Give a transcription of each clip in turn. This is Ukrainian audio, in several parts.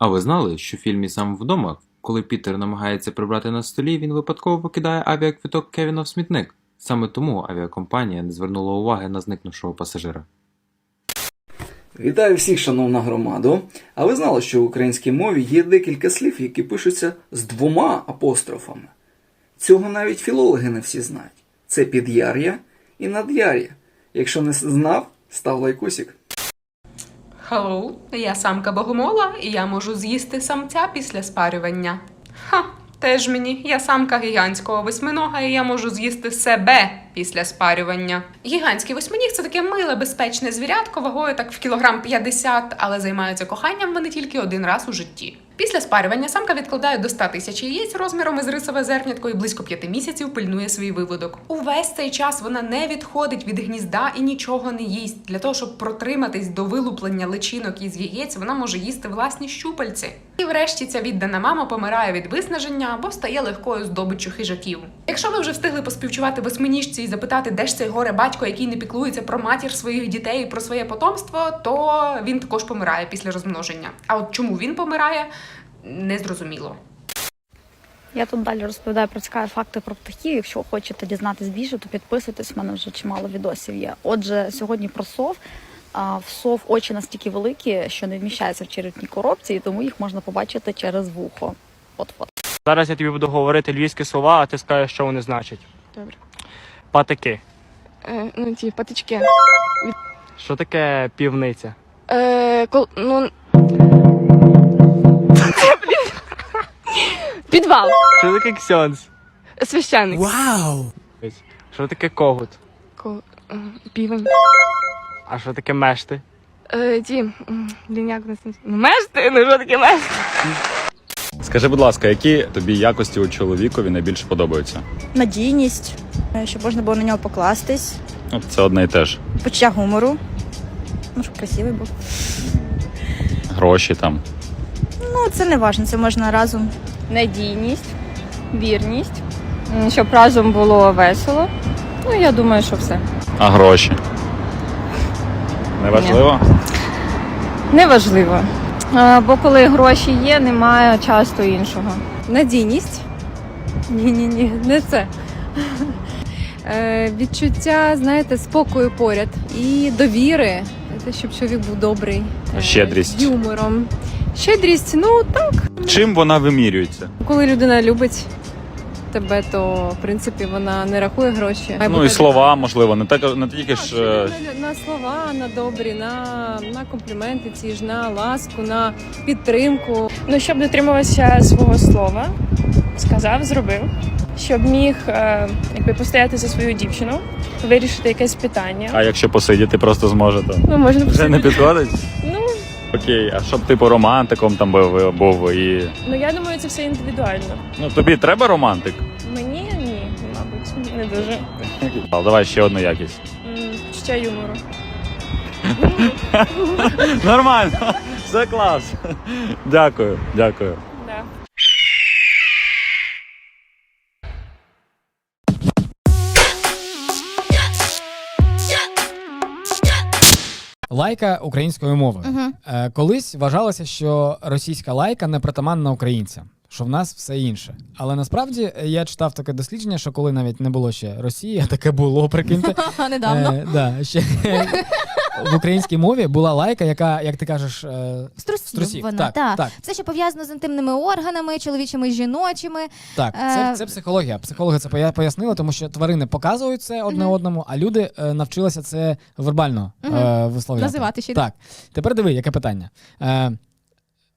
А ви знали, що в фільмі Сам вдома, коли Пітер намагається прибрати на столі, він випадково покидає авіаквиток Кевіна в смітник. Саме тому авіакомпанія не звернула уваги на зникнувшого пасажира. Вітаю всіх, шановна громаду. А ви знали, що в українській мові є декілька слів, які пишуться з двома апострофами? Цього навіть філологи не всі знають. Це підяр'я і надяр'я. Якщо не знав, став лайкусик. Хеллоу, я самка богомола, і я можу з'їсти самця після спарювання. Ха, теж мені, я самка гігантського восьминога, і я можу з'їсти себе після спарювання. Гігантський восьминіг це таке миле, безпечне звірятко, вагою так в кілограм 50, але займаються коханням вони тільки один раз у житті. Після спарювання самка відкладає до 100 тисяч яєць розміром із рисове зернятко і близько п'яти місяців пильнує свій виводок. Увесь цей час вона не відходить від гнізда і нічого не їсть. Для того, щоб протриматись до вилуплення личинок із яєць, вона може їсти власні щупальці. І врешті ця віддана мама помирає від виснаження або стає легкою здобиччю хижаків. Якщо ви вже встигли поспівчувати восьминіжці і запитати, де ж цей горе батько, який не піклується про матір своїх дітей і про своє потомство, то він також помирає після розмноження. А от чому він помирає, не зрозуміло. Я тут далі розповідаю про цікаві факти про птахів. Якщо хочете дізнатись більше, то підписуйтесь. У мене вже чимало відосів є. Отже, сьогодні про сов. А, В сов очі настільки великі, що не вміщаються в черепній коробці, і тому їх можна побачити через вухо. От от. Зараз я тобі буду говорити львівські слова, а ти скажеш, що вони значать. Добре. Патики. Е, ну, ті патички. Що таке півниця? Е, кол, ну... Підвал. Що таке ксьонс? Священник. Що таке когут? Кол, е, півень. А що таке мешти? Е, ті, м, там- Ну, мешти? Ну, що таке мешти? Скажи, будь ласка, які тобі якості у чоловікові найбільше подобаються? надійність, е, щоб можна було на нього покластись, Ну, це одне і те ж. почуття гумору. Ну, щоб красивий був. Гроші там. Ну, це не важливо, це можна разом. надійність, вірність, щоб разом було весело. Ну, я думаю, що все. А гроші? Неважливо? Неважливо. А, Бо коли гроші є, немає часто іншого. Надійність. Ні, ні, ні, не це. Е, відчуття, знаєте, спокою поряд і довіри. Те, щоб чоловік був добрий. е, Щедрість. З юмором. Щедрість, ну так. Чим вона вимірюється? Коли людина любить тебе, то в принципі вона не рахує гроші. Має Ну бути і слова, можливо, не так не тільки ж. е, на, на слова, на добрі, на, на компліменти ці ж, на ласку, на підтримку. Ну, щоб дотримувався свого слова, сказав, зробив. Щоб міг е, якби постояти за свою дівчину, вирішити якесь питання. А якщо посидіти просто зможе, то Ну, можна вже не підходить? Ну, Окей, а щоб типу романтиком там був, був і. ну я думаю, це все індивідуально. Ну тобі треба романтик? Мені ні, мабуть, не дуже. А, Давай ще одну якість. М, Чуття юмору. Нормально, все клас. Дякую, дякую. Лайка українською мовою. Е, колись вважалося, що російська лайка не притаманна українцям, що в нас все інше. Але насправді е, я читав таке дослідження, що коли навіть не було ще Росії, а таке було, прикиньте. Недавно. Е, да, ще в українській мові була лайка, яка, як ти кажеш, е, Струсів, струсів. вона, так, та. так, Все, що пов'язано з інтимними органами, чоловічими і жіночими. так. Це, Е, це психологія. Психологи це поя- пояснили, тому що тварини показують це одне одному, а люди е, навчилися це вербально е, висловляти. Називати ще. Так, тепер диви, яке питання. Е,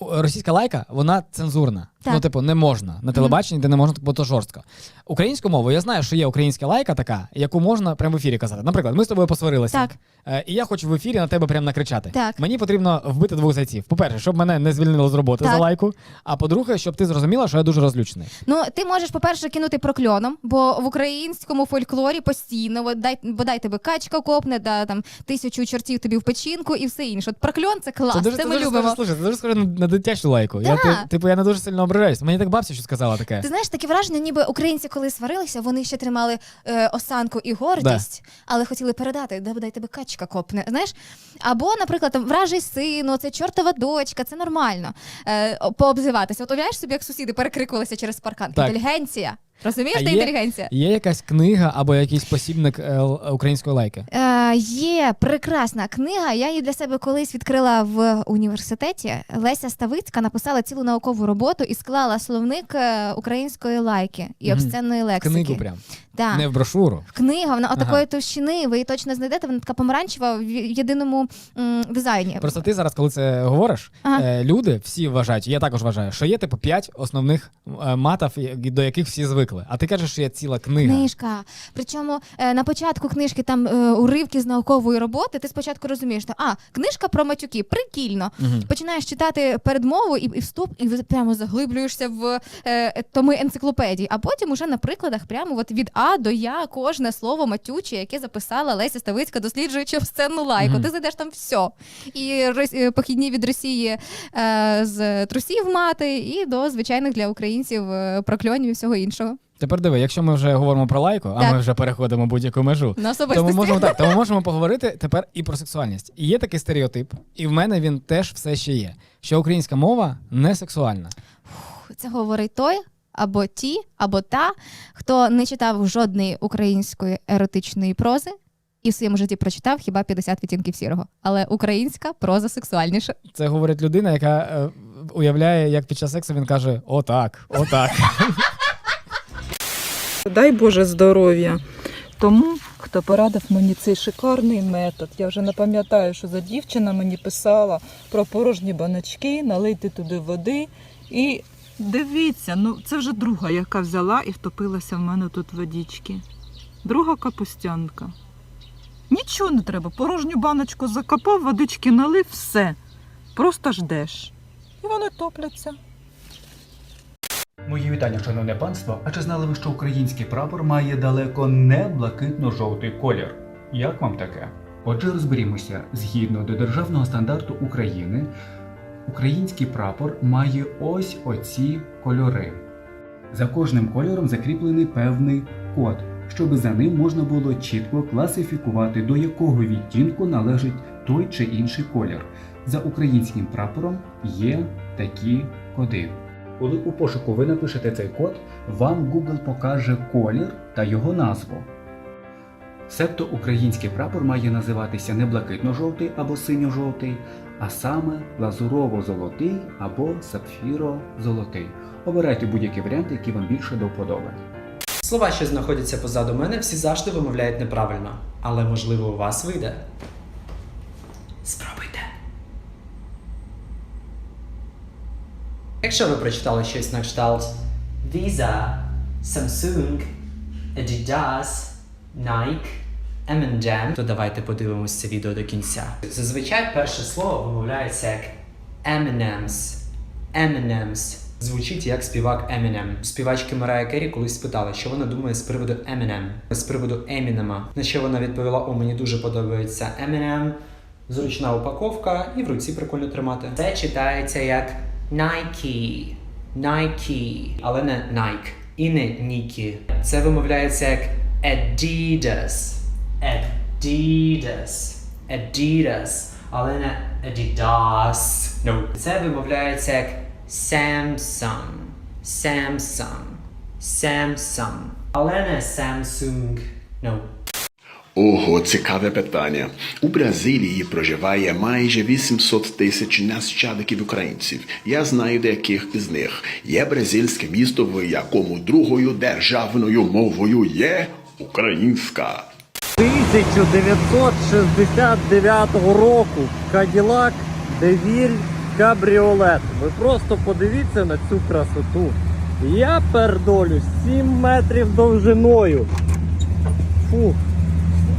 російська лайка, вона цензурна. Так. Ну, типу, не можна на телебаченні, де не можна, бо то жорстко. Українську мову, я знаю, що є українська лайка така, яку можна прямо в ефірі казати. Наприклад, ми з тобою посварилися. Так. Е, і я хочу в ефірі на тебе прямо накричати. Так. Мені потрібно вбити двох зайців. По-перше, щоб мене не звільнили з роботи Так. за лайку. А по-друге, щоб ти зрозуміла, що я дуже розлючений. Ну, ти можеш, по-перше, кинути прокльоном, бо в українському фольклорі постійно от дай, бодай тебе качка копне, да, там тисячу чортів тобі в печінку і все інше. От прокльон це клас, це, дуже, ми дуже любимо. слушай, це дуже схоже на, на на дитячу лайку. Я, ти- типу, я не дуже сильно ображаюсь. Мені так бабця що сказала таке. Ти знаєш, таке враження, ніби українці, коли сварилися, вони ще тримали е, осанку і гордість, але хотіли передати, де бодай тебе качка копне. Знаєш? Або, наприклад, там вражий сину, це чортова дочка, це нормально. Е, о- пообзиватися. От уявляєш собі, як сусіди перекрикувалися через паркан. Так. Інтелігенція. Розумієш, є- інтелігенція? Є якась книга або якийсь посібник е, л- української лайки? Е, є прекрасна книга. Я її для себе колись відкрила в університеті. Леся Ставицька написала цілу наукову роботу і склала словник е, української лайки і Мгм. обсценної лексики. Книгу прям. Да. Не в брошуру. Книга, вона Ага. отакої товщини, ви її точно знайдете, вона така помаранчева в єдиному м, дизайні. Просто ти зараз, коли це говориш, Ага. е, люди всі вважають, я також вважаю, що є типу п'ять основних е, матів, до яких всі звикли. А ти кажеш, що є ціла книга. Книжка. Причому е, на початку книжки там е, уривки з наукової роботи. Ти спочатку розумієш, що а книжка про матюки, прикольно. Мгм. Починаєш читати передмову і, і вступ, і ви прямо заглиблюєшся в е, томи енциклопедії. А потім уже на прикладах, прямо от від А до Я кожне слово матюче, яке записала Леся Ставицька, досліджуючи сценну лайку. Мгм. Ти зайдеш там все. І рос- е, похідні від Росії е, з трусів мати, і до звичайних для українців е, прокльонів і всього іншого. Тепер диви, якщо ми вже говоримо про лайку, а Так. ми вже переходимо будь-яку межу. На То ми особистості. можемо так, то ми можемо поговорити тепер і про сексуальність. І є такий стереотип, і в мене він теж все ще є. Що українська мова не сексуальна. Це говорить той. Або ті, або та, хто не читав жодної української еротичної прози і в своєму житті прочитав хіба 50 відтінків сірого. Але українська проза сексуальніша. Це говорить людина, яка е, уявляє, як під час сексу він каже: Отак, отак. Дай Боже здоров'я. Тому, хто порадив мені цей шикарний метод. Я вже не пам'ятаю, що за дівчина мені писала про порожні баночки, налийте туди води. І дивіться, ну це вже друга, яка взяла і втопилася в мене тут водички. Друга капустянка. Нічого не треба. Порожню баночку закопав, водички налив, все. Просто ждеш. І вони топляться. Мої вітання, шановне панство. А чи знали ви, що український прапор має далеко не блакитно-жовтий колір? Як вам таке? Отже, розберімося. Згідно до державного стандарту України, український прапор має ось оці кольори. За кожним кольором закріплений певний код, щоб за ним можна було чітко класифікувати, до якого відтінку належить той чи інший колір. За українським прапором є такі коди. Коли у пошуку ви напишете цей код, вам Google покаже колір та його назву. Себто український прапор має називатися не блакитно-жовтий або синьо-жовтий, а саме лазурово-золотий або сапфіро-золотий. Обирайте будь-який варіант, який вам більше до вподоби. Слова, що знаходяться позаду мене, всі завжди вимовляють неправильно, але можливо у вас вийде. Якщо ви прочитали щось на кшталт Visa, Samsung, Adidas, Nike, M&M, то давайте подивимось це відео до кінця. Зазвичай перше слово вимовляється як M&M's. M&M's. Звучить як співак Eminem. Співачки Марая Керрі колись спитали, що вона думає з приводу Eminem, з приводу Емінема. На що вона відповіла: О, мені дуже подобається Eminem, зручна упаковка і в руці прикольно тримати. Це читається як Nike, Nike, але не Nike і не Nike. Це вимовляється як Adidas, Adidas, Adidas, але не Adidas. No. Це вимовляється як Samsung, Samsung, Samsung, але не Samsung. No. Ого, цікаве питання. У Бразилії проживає майже 800 тисяч нащадків українців. Я знаю деяких із них. Є бразильське місто, в якому другою державною мовою є українська. 1969 року Cadillac DeVille Кабріолет. Ви просто подивіться на цю красоту. Я пердолю 7 метрів довжиною. Фу.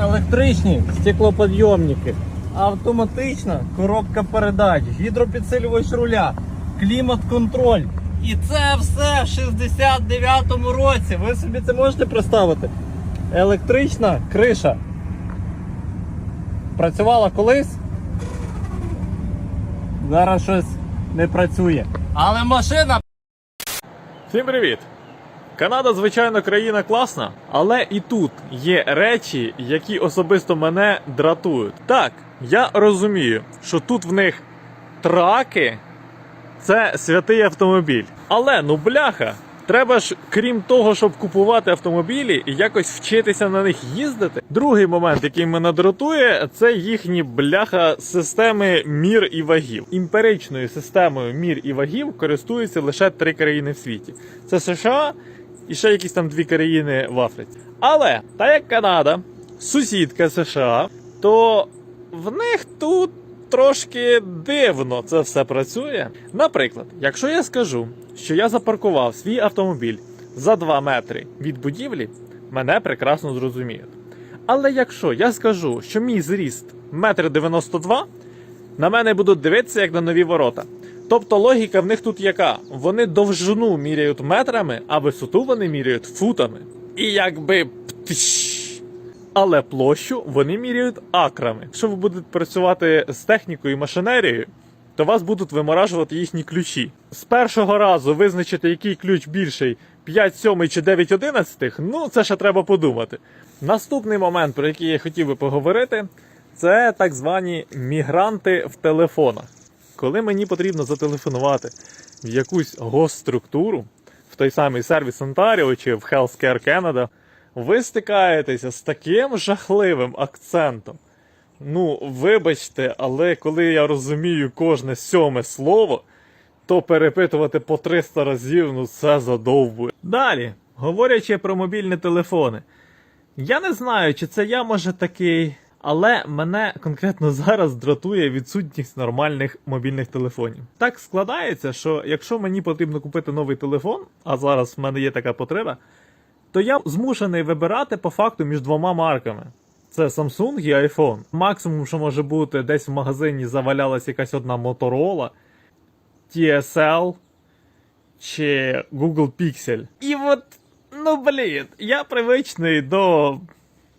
Електричні стеклоподйомники, автоматична коробка передач, гідропідсилювач руля, клімат-контроль. І це все в 69-му році. Ви собі це можете представити? Електрична криша. Працювала колись. Зараз щось не працює. Але машина Всім привіт! Канада, звичайно, країна класна, але і тут є речі, які особисто мене дратують. Так, я розумію, що тут в них траки це святий автомобіль. Але ну бляха, треба ж, крім того, щоб купувати автомобілі і якось вчитися на них їздити. Другий момент, який мене дратує, це їхні бляха системи мір і вагів. Імперичною системою мір і вагів користуються лише три країни в світі: це США і ще якісь там дві країни в Африці. Але так як Канада, сусідка США, то в них тут трошки дивно це все працює. Наприклад, якщо я скажу, що я запаркував свій автомобіль за 2 метри від будівлі, мене прекрасно зрозуміють. Але якщо я скажу, що мій зріст 1,92 м, на мене будуть дивитися як на нові ворота. Тобто логіка в них тут яка? Вони довжину міряють метрами, а висоту вони міряють футами. І якби але площу вони міряють акрами. Якщо ви будете працювати з технікою і машинерією, то вас будуть виморажувати їхні ключі. З першого разу визначити, який ключ більший 5, 7 чи 9 11, ну це ще треба подумати. Наступний момент, про який я хотів би поговорити, це так звані мігранти в телефонах. Коли мені потрібно зателефонувати в якусь госструктуру, в той самий сервіс Ontario чи в Healthcare Canada, ви стикаєтеся з таким жахливим акцентом. Ну, вибачте, але коли я розумію кожне сьоме слово, то перепитувати по 300 разів, ну це задовбує. Далі, говорячи про мобільні телефони, я не знаю, чи це я може такий, але мене конкретно зараз дратує відсутність нормальних мобільних телефонів. Так складається, що якщо мені потрібно купити новий телефон, а зараз в мене є така потреба, то я змушений вибирати по факту між двома марками. Це Samsung і iPhone. Максимум, що може бути, десь в магазині завалялась якась одна Motorola, TSL чи Google Pixel. І от, ну блін, я привичний до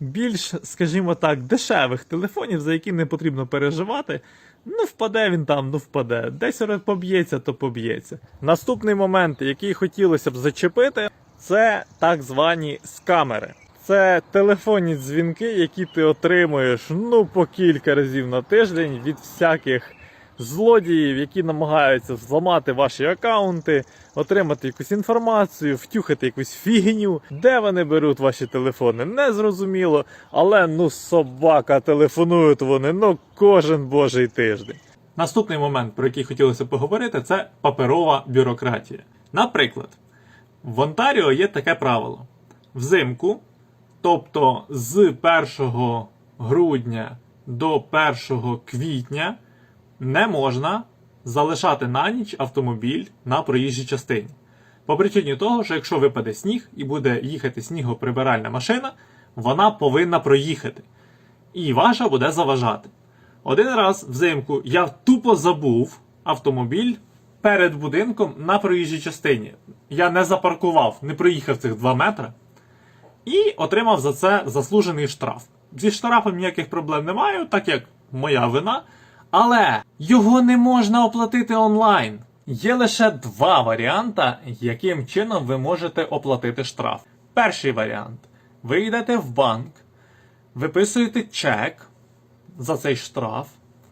більш, скажімо так, дешевих телефонів, за які не потрібно переживати. Ну, впаде він там, ну впаде. Десь поб'ється, то поб'ється. Наступний момент, який хотілося б зачепити, це так звані скамери. Це телефонні дзвінки, які ти отримуєш ну по кілька разів на тиждень від всяких злодіїв, які намагаються зламати ваші акаунти, отримати якусь інформацію, втюхати якусь фігню. Де вони беруть ваші телефони, не зрозуміло. Але ну собака, телефонують вони ну кожен божий тиждень. Наступний момент, про який хотілося поговорити, це паперова бюрократія. Наприклад, в Онтаріо є таке правило: взимку, тобто з 1 грудня до 1 квітня, не можна залишати на ніч автомобіль на проїжджій частині. По причині того, що якщо випаде сніг і буде їхати снігоприбиральна машина, вона повинна проїхати. І ваша буде заважати. Один раз взимку я тупо забув автомобіль перед будинком на проїжджій частині. Я не запаркував, не проїхав цих 2 метри і отримав за це заслужений штраф. Зі штрафом ніяких проблем не маю, так як моя вина. Але його не можна оплатити онлайн. Є лише два варіанти, яким чином ви можете оплатити штраф. Перший варіант: ви йдете в банк, виписуєте чек за цей штраф,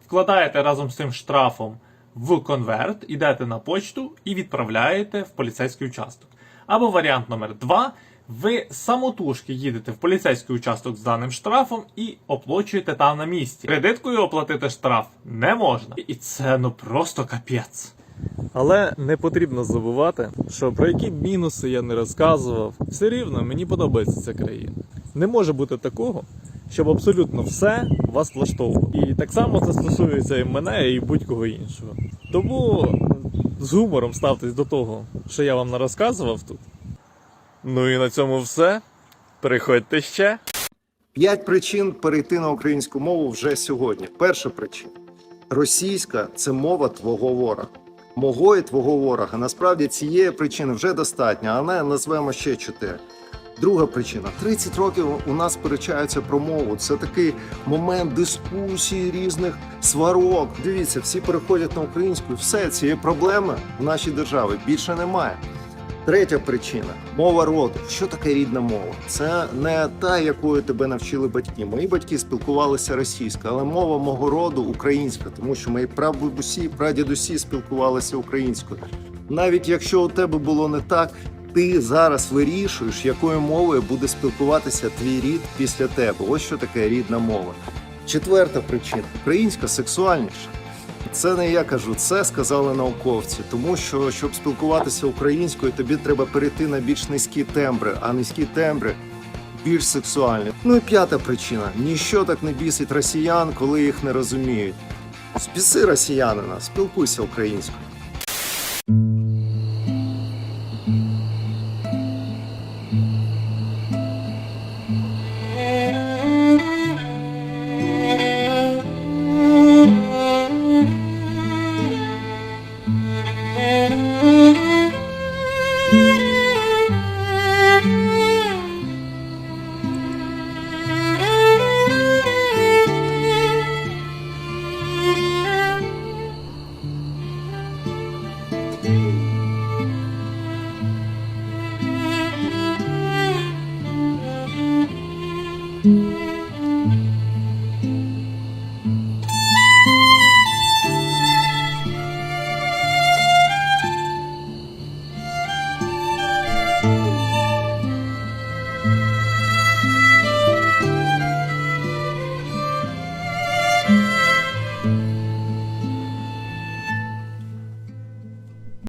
вкладаєте разом з цим штрафом в конверт, йдете на почту і відправляєте в поліцейський участок. Або варіант номер два. Ви самотужки їдете в поліцейський участок з даним штрафом і оплачуєте там на місці. Кредиткою оплатити штраф не можна. І це ну просто капець. Але не потрібно забувати, що про які мінуси я не розказував, все рівно мені подобається ця країна. Не може бути такого, щоб абсолютно все вас влаштовувало. І так само це стосується і мене, і будь-кого іншого. Тому з гумором ставтесь до того, що я вам не розказував тут. Ну і на цьому все. Приходьте ще. П'ять причин перейти на українську мову вже сьогодні. Перша причина: російська це мова твого ворога. Мого і твого ворога. Насправді цієї причини вже достатньо, але назвемо ще чотири. Друга причина: 30 років у нас сперечаються про мову. Це такий момент дискусії різних сварок. Дивіться, всі переходять на українську. Все цієї проблеми в нашій державі більше немає. Третя причина мова роду. Що таке рідна мова? Це не та, якою тебе навчили батьки. Мої батьки спілкувалися російською, але мова мого роду українська, тому що мої прабабусі, прадідусі спілкувалися українською. Навіть якщо у тебе було не так, ти зараз вирішуєш, якою мовою буде спілкуватися твій рід після тебе. Ось що таке рідна мова. Четверта причина українська сексуальніша. Це не я кажу, це сказали науковці, тому що щоб спілкуватися українською, тобі треба перейти на більш низькі тембри, а низькі тембри більш сексуальні. Ну і п'ята причина: ніщо так не бісить росіян, коли їх не розуміють. Спіси росіянина, спілкуйся українською. see.